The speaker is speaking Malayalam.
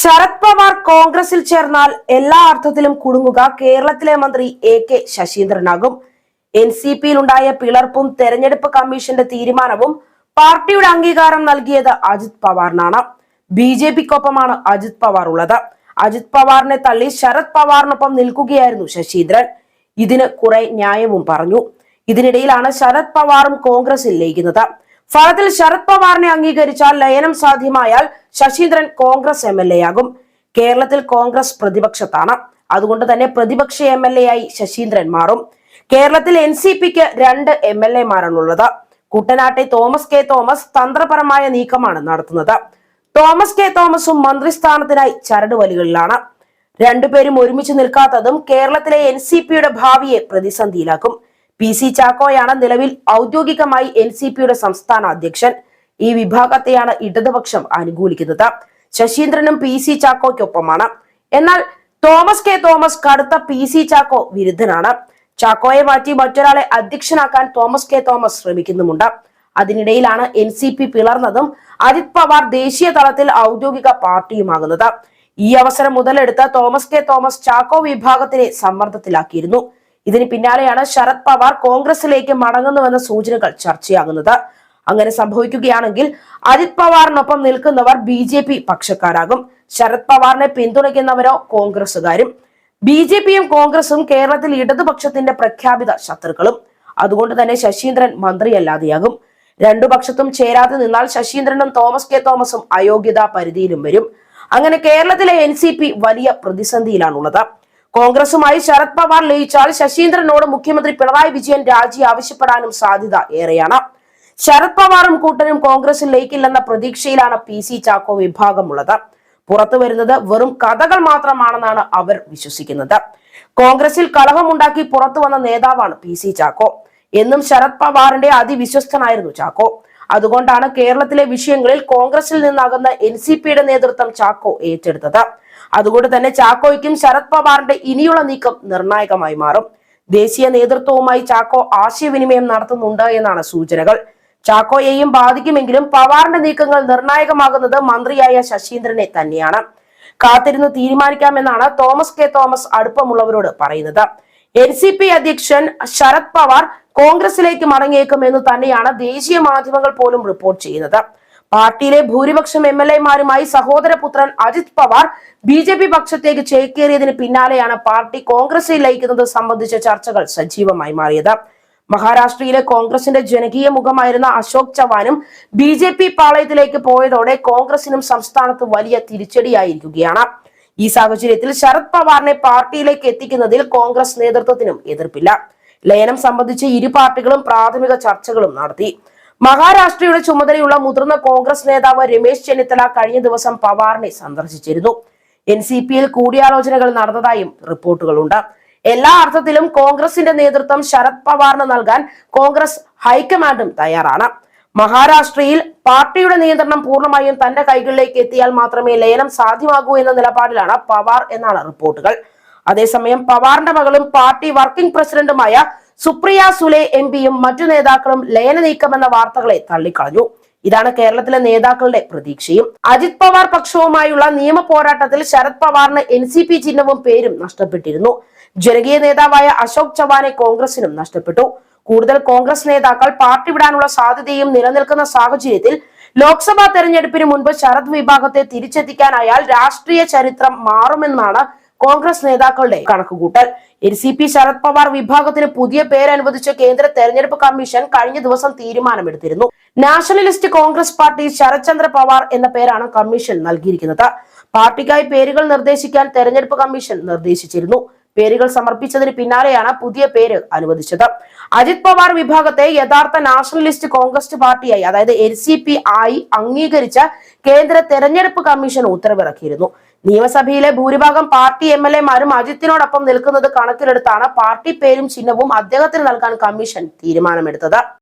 ശരത് പവാർ കോൺഗ്രസിൽ ചേർന്നാൽ എല്ലാ അർത്ഥത്തിലും കുടുങ്ങുക കേരളത്തിലെ മന്ത്രി എ കെ ശശീന്ദ്രനാകും. എൻ സി പിയിലുണ്ടായ പിളർപ്പും തെരഞ്ഞെടുപ്പ് കമ്മീഷന്റെ തീരുമാനവും പാർട്ടിയുടെ അംഗീകാരം നൽകിയത് അജിത് പവാറിനാണ്. ബി ജെ പിക്കൊപ്പമാണ് അജിത് പവാർ ഉള്ളത്. അജിത് പവാറിനെ തള്ളി ശരത് പവാറിനൊപ്പം നിൽക്കുകയായിരുന്നു ശശീന്ദ്രൻ. ഇതിന് കുറെ ന്യായവും പറഞ്ഞു. ഇതിനിടയിലാണ് ശരത് പവാറും കോൺഗ്രസിൽ ലയിക്കുന്നത്. ഫലത്തിൽ ശരത് പവാറിനെ അംഗീകരിച്ചാൽ ലയനം സാധ്യമായാൽ Saseendran Congress M L A ആകും. കേരളത്തിൽ കോൺഗ്രസ് പ്രതിപക്ഷത്താണ്. അതുകൊണ്ട് തന്നെ പ്രതിപക്ഷ എം എൽ എ ആയി ശശീന്ദ്രൻ മാറും. കേരളത്തിൽ എൻ സി പിക്ക് രണ്ട് എം എൽ എമാരാണുള്ളത് കുട്ടനാട്ടെ തോമസ് കെ തോമസ് തന്ത്രപരമായ നീക്കമാണ് നടത്തുന്നത്. തോമസ് കെ തോമസും മന്ത്രിസ്ഥാനത്തിനായി ചരടുവലികളിലാണ്. രണ്ടുപേരും ഒരുമിച്ച് നിൽക്കാത്തതും കേരളത്തിലെ എൻ സി പിയുടെ ഭാവിയെ പ്രതിസന്ധിയിലാക്കും. പി സി ചാക്കോയാണ് നിലവിൽ ഔദ്യോഗികമായി എൻ സി പിയുടെ സംസ്ഥാന അധ്യക്ഷൻ. ഈ വിഭാഗത്തെയാണ് ഇടതുപക്ഷം അനുകൂലിക്കുന്നത്. ശശീന്ദ്രനും പി സി ചാക്കോയ്ക്കൊപ്പമാണ്. എന്നാൽ തോമസ് കെ തോമസ് കടുത്ത പി സി ചാക്കോ വിരുദ്ധനാണ്. ചാക്കോയെ മാറ്റി മറ്റൊരാളെ അധ്യക്ഷനാക്കാൻ തോമസ് കെ തോമസ് ശ്രമിക്കുന്നുമുണ്ട്. അതിനിടയിലാണ് എൻ സി പി പിളർന്നതും അജിത് പവാർ ദേശീയ തലത്തിൽ ഔദ്യോഗിക പാർട്ടിയുമാകുന്നത്. ഈ അവസരം മുതലെടുത്ത് തോമസ് കെ തോമസ് ചാക്കോ വിഭാഗത്തിനെ സമ്മർദ്ദത്തിലാക്കിയിരുന്നു. ഇതിന് പിന്നാലെയാണ് ശരത് പവാർ കോൺഗ്രസിലേക്ക് മടങ്ങുന്നുവെന്ന സൂചനകൾ ചർച്ചയാകുന്നത്. അങ്ങനെ സംഭവിക്കുകയാണെങ്കിൽ അജിത് പവാറിനൊപ്പം നിൽക്കുന്നവർ ബി ജെ പി പക്ഷക്കാരാകും. ശരത് പവാറിനെ പിന്തുണയ്ക്കുന്നവരോ കോൺഗ്രസുകാരും ബി ജെ പിയും കോൺഗ്രസും കേരളത്തിൽ ഇടതുപക്ഷത്തിന്റെ പ്രഖ്യാപിത ശത്രുക്കളും. അതുകൊണ്ട് തന്നെ ശശീന്ദ്രൻ മന്ത്രിയല്ലാതെയാകും. രണ്ടു പക്ഷത്തും ചേരാതെ നിന്നാൽ ശശീന്ദ്രനും തോമസ് കെ തോമസും അയോഗ്യതാ പരിധിയിലും വരും. അങ്ങനെ കേരളത്തിലെ എൻ വലിയ പ്രതിസന്ധിയിലാണുള്ളത്. കോൺഗ്രസുമായി ശരത് പവാർ ലയിച്ചാൽ ശശീന്ദ്രനോട് മുഖ്യമന്ത്രി പിണറായി വിജയൻ രാജി ആവശ്യപ്പെടാനും സാധ്യത ഏറെയാണ്. ശരത് പവാറും കൂട്ടരും കോൺഗ്രസിൽ ലയിക്കില്ലെന്ന പ്രതീക്ഷയിലാണ് പി സി ചാക്കോ വിഭാഗമുള്ളത്. പുറത്തു വരുന്നത് വെറും കഥകൾ മാത്രമാണെന്നാണ് അവർ വിശ്വസിക്കുന്നത്. കോൺഗ്രസിൽ കലഹമുണ്ടാക്കി പുറത്തു വന്ന നേതാവാണ് പി സി ചാക്കോ. എന്നും ശരത് പവാറിന്റെ അതിവിശ്വസ്തനായിരുന്നു ചാക്കോ. അതുകൊണ്ടാണ് കേരളത്തിലെ വിഷയങ്ങളിൽ കോൺഗ്രസിൽ നിന്നാകുന്ന എൻ സി പിയുടെ നേതൃത്വം ചാക്കോ ഏറ്റെടുത്തത്. അതുകൊണ്ട് തന്നെ ചാക്കോയ്ക്കും ശരത് പവാറിന്റെ ഇനിയുള്ള നീക്കം നിർണായകമായി മാറും. ദേശീയ നേതൃത്വവുമായി ചാക്കോ ആശയവിനിമയം നടത്തുന്നുണ്ട് എന്നാണ് സൂചനകൾ. ചാക്കോയെയും ബാധിക്കുമെങ്കിലും പവാറിന്റെ നീക്കങ്ങൾ നിർണായകമാകുന്നത് മന്ത്രിയായ ശശീന്ദ്രനെ തന്നെയാണ്. കാത്തിരുന്ന് തീരുമാനിക്കാമെന്നാണ് തോമസ് കെ തോമസ് അടുപ്പമുള്ളവരോട് പറയുന്നത്. എൻ സി പി അധ്യക്ഷൻ ശരത് പവാർ കോൺഗ്രസിലേക്ക് മടങ്ങിയേക്കുമെന്ന് തന്നെയാണ് ദേശീയ മാധ്യമങ്ങൾ പോലും റിപ്പോർട്ട് ചെയ്യുന്നത്. പാർട്ടിയിലെ ഭൂരിപക്ഷം എം എൽ എമാരുമായി സഹോദരപുത്രൻ Ajit Pawar B J P പക്ഷത്തേക്ക് ചേക്കേറിയതിന് പിന്നാലെയാണ് പാർട്ടി കോൺഗ്രസിൽ ലയിക്കുന്നത് സംബന്ധിച്ച ചർച്ചകൾ സജീവമായി മാറിയത്. മഹാരാഷ്ട്രയിലെ കോൺഗ്രസിന്റെ ജനകീയ മുഖമായിരുന്ന അശോക് ചവാനും ബി ജെ പി പാളയത്തിലേക്ക് പോയതോടെ കോൺഗ്രസിനും സംസ്ഥാനത്ത് വലിയ തിരിച്ചടിയായിരിക്കുകയാണ്. ഈ സാഹചര്യത്തിൽ ശരത് പവാറിനെ പാർട്ടിയിലേക്ക് എത്തിക്കുന്നതിൽ കോൺഗ്രസ് നേതൃത്വത്തിനും എതിർപ്പില്ല. ലയനം സംബന്ധിച്ച് ഇരു പാർട്ടികളും പ്രാഥമിക ചർച്ചകളും നടത്തി. മഹാരാഷ്ട്രയുടെ ചുമതലയുള്ള മുതിർന്ന കോൺഗ്രസ് നേതാവ് രമേശ് ചെന്നിത്തല കഴിഞ്ഞ ദിവസം പവാറിനെ സന്ദർശിച്ചിരുന്നു. എൻ സി പിയിൽ കൂടിയാലോചനകൾ നടന്നതായും റിപ്പോർട്ടുകളുണ്ട്. എല്ലാ അർത്ഥത്തിലും കോൺഗ്രസിന്റെ നേതൃത്വം ശരത് പവാറിന് നൽകാൻ കോൺഗ്രസ് ഹൈക്കമാൻഡും തയ്യാറാണ്. മഹാരാഷ്ട്രയിൽ പാർട്ടിയുടെ നിയന്ത്രണം പൂർണമായും തന്റെ കൈകളിലേക്ക് എത്തിയാൽ മാത്രമേ ലയനം സാധ്യമാകൂ എന്ന നിലപാടിലാണ് പവാർ എന്നാണ് റിപ്പോർട്ടുകൾ. അതേസമയം പവാറിന്റെ മകളും പാർട്ടി വർക്കിംഗ് പ്രസിഡന്റുമായ സുപ്രിയ സുലെ എം പിയും മറ്റു നേതാക്കളും ലയന നീക്കമെന്ന വാർത്തകളെ തള്ളിക്കളഞ്ഞു. ഇതാണ് കേരളത്തിലെ നേതാക്കളുടെ പ്രതീക്ഷയും. അജിത് പവാർ പക്ഷവുമായുള്ള നിയമ പോരാട്ടത്തിൽ ശരത് പവാറിന് എൻ സി പി ചിഹ്നവും പേരും നഷ്ടപ്പെട്ടിരുന്നു. ജനകീയ നേതാവായ അശോക് ചവാനെ കോൺഗ്രസിനും നഷ്ടപ്പെട്ടു. കൂടുതൽ കോൺഗ്രസ് നേതാക്കൾ പാർട്ടി വിടാനുള്ള സാധ്യതയും നിലനിൽക്കുന്ന സാഹചര്യത്തിൽ ലോക്സഭാ തെരഞ്ഞെടുപ്പിന് മുൻപ് ശരത് വിഭാഗത്തെ തിരിച്ചെത്തിക്കാൻ അയാൾ രാഷ്ട്രീയ ചരിത്രം മാറുമെന്നാണ് കോൺഗ്രസ് നേതാക്കളുടെ കണക്കുകൂട്ടൽ. N C P Sharad Pawar വിഭാഗത്തിന് പുതിയ പേര് അനുവദിച്ച കേന്ദ്ര തെരഞ്ഞെടുപ്പ് കമ്മീഷൻ കഴിഞ്ഞ ദിവസം തീരുമാനമെടുത്തിരുന്നു. നാഷണലിസ്റ്റ് കോൺഗ്രസ് പാർട്ടി ശരത്ചന്ദ്ര പവാർ എന്ന പേരാണ് കമ്മീഷൻ നൽകിയിരിക്കുന്നത്. പാർട്ടിക്കായി പേരുകൾ നിർദ്ദേശിക്കാൻ തെരഞ്ഞെടുപ്പ് കമ്മീഷൻ നിർദ്ദേശിച്ചിരുന്നു. പേരുകൾ സമർപ്പിച്ചതിന് പിന്നാലെയാണ് പുതിയ പേര് അനുവദിച്ചത്. അജിത് പവാർ വിഭാഗത്തെ യഥാർത്ഥ നാഷണലിസ്റ്റ് കോൺഗ്രസ് പാർട്ടിയായി അതായത് എൻ ആയി അംഗീകരിച്ച കേന്ദ്ര തെരഞ്ഞെടുപ്പ് കമ്മീഷൻ ഉത്തരവിറക്കിയിരുന്നു. നിയമസഭയിലെ ഭൂരിഭാഗം പാർട്ടി എം എൽ എമാരും അജിത്തിനോടൊപ്പം നിൽക്കുന്നത് കണക്കിലെടുത്താണ് പാർട്ടി പേരും ചിഹ്നവും അദ്ദേഹത്തിന് നൽകാൻ കമ്മീഷൻ തീരുമാനമെടുത്തത്.